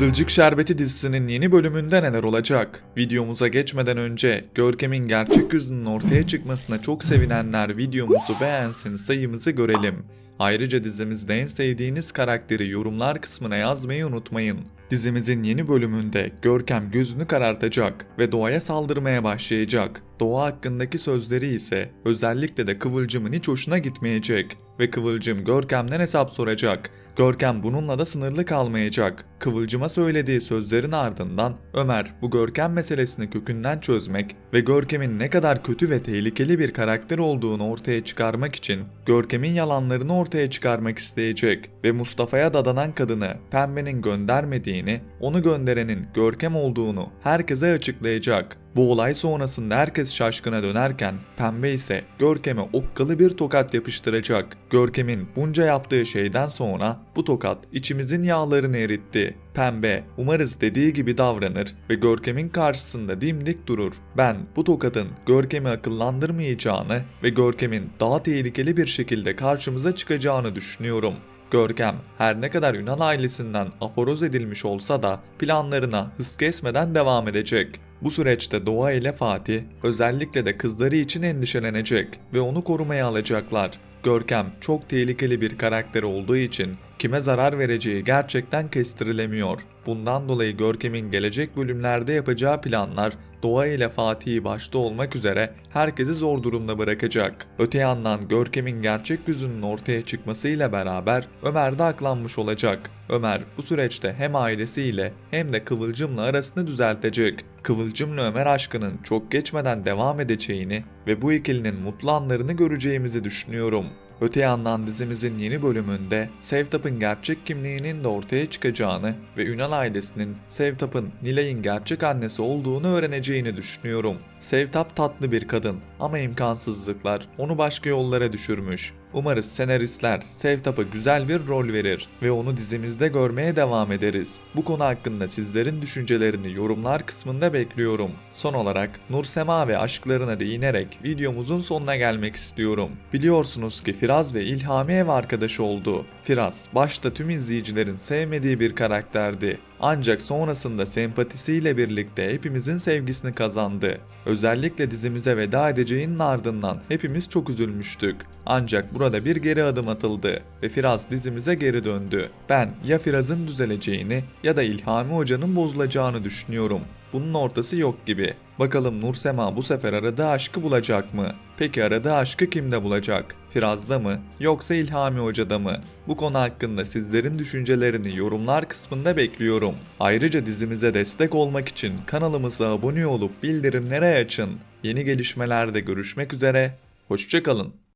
Kızılcık Şerbeti dizisinin yeni bölümünde neler olacak? Videomuza geçmeden önce Görkem'in gerçek yüzünün ortaya çıkmasına çok sevinenler videomuzu beğensin sayımızı görelim. Ayrıca dizimizde en sevdiğiniz karakteri yorumlar kısmına yazmayı unutmayın. Dizimizin yeni bölümünde Görkem gözünü karartacak ve doğaya saldırmaya başlayacak. Doğa hakkındaki sözleri ise özellikle de Kıvılcım'ın hiç hoşuna gitmeyecek ve Kıvılcım Görkem'den hesap soracak. Görkem bununla da sınırlı kalmayacak. Kıvılcım'a söylediği sözlerin ardından Ömer bu Görkem meselesini kökünden çözmek ve Görkem'in ne kadar kötü ve tehlikeli bir karakter olduğunu ortaya çıkarmak için Görkem'in yalanlarını ortaya çıkarmak isteyecek ve Mustafa'ya dadanan kadını Pembe'nin göndermediğini, onu gönderenin Görkem olduğunu herkese açıklayacak. Bu olay sonrasında herkes şaşkına dönerken Pembe ise Görkem'e okkalı bir tokat yapıştıracak. Görkem'in bunca yaptığı şeyden sonra bu tokat içimizin yağlarını eritti. Pembe umarız dediği gibi davranır ve Görkem'in karşısında dimdik durur. Ben bu tokatın Görkem'i akıllandırmayacağını ve Görkem'in daha tehlikeli bir şekilde karşımıza çıkacağını düşünüyorum. Görkem her ne kadar Yunan ailesinden aforoz edilmiş olsa da planlarına hız kesmeden devam edecek. Bu süreçte Doğa ile Fatih özellikle de kızları için endişelenecek ve onu korumaya alacaklar. Görkem çok tehlikeli bir karakter olduğu için kime zarar vereceği gerçekten kestirilemiyor. Bundan dolayı Görkem'in gelecek bölümlerde yapacağı planlar Doğa ile Fatih'i başta olmak üzere herkesi zor durumda bırakacak. Öte yandan Görkem'in gerçek yüzünün ortaya çıkmasıyla beraber Ömer de aklanmış olacak. Ömer bu süreçte hem ailesiyle hem de Kıvılcım'la arasını düzeltecek. Kıvılcım'la Ömer aşkının çok geçmeden devam edeceğini ve bu ikilinin mutlu anlarını göreceğimizi düşünüyorum. Öte yandan dizimizin yeni bölümünde Sevtap'ın gerçek kimliğinin de ortaya çıkacağını ve Ünal ailesinin Sevtap'ın Nilay'ın gerçek annesi olduğunu öğreneceğini düşünüyorum. Sevtap tatlı bir kadın ama imkansızlıklar onu başka yollara düşürmüş. Umarız senaristler Sevtap'a güzel bir rol verir ve onu dizimizde görmeye devam ederiz. Bu konu hakkında sizlerin düşüncelerini yorumlar kısmında bekliyorum. Son olarak Nur Sema ve aşklarına değinerek videomuzun sonuna gelmek istiyorum. Biliyorsunuz ki Firaz ve İlhami ev arkadaşı oldu. Firaz başta tüm izleyicilerin sevmediği bir karakterdi. Ancak sonrasında sempatisiyle birlikte hepimizin sevgisini kazandı. Özellikle dizimize veda edeceğinin ardından hepimiz çok üzülmüştük. Ancak burada bir geri adım atıldı ve Firaz dizimize geri döndü. Ben ya Firaz'ın düzeleceğini ya da İlhami Hoca'nın bozulacağını düşünüyorum. Bunun ortası yok gibi. Bakalım Nursema bu sefer aradığı aşkı bulacak mı? Peki aradığı aşkı kimde bulacak? Firaz'da mı? Yoksa İlhami Hoca'da mı? Bu konu hakkında sizlerin düşüncelerini yorumlar kısmında bekliyorum. Ayrıca dizimize destek olmak için kanalımıza abone olup bildirimleri açın. Yeni gelişmelerde görüşmek üzere. Hoşçakalın.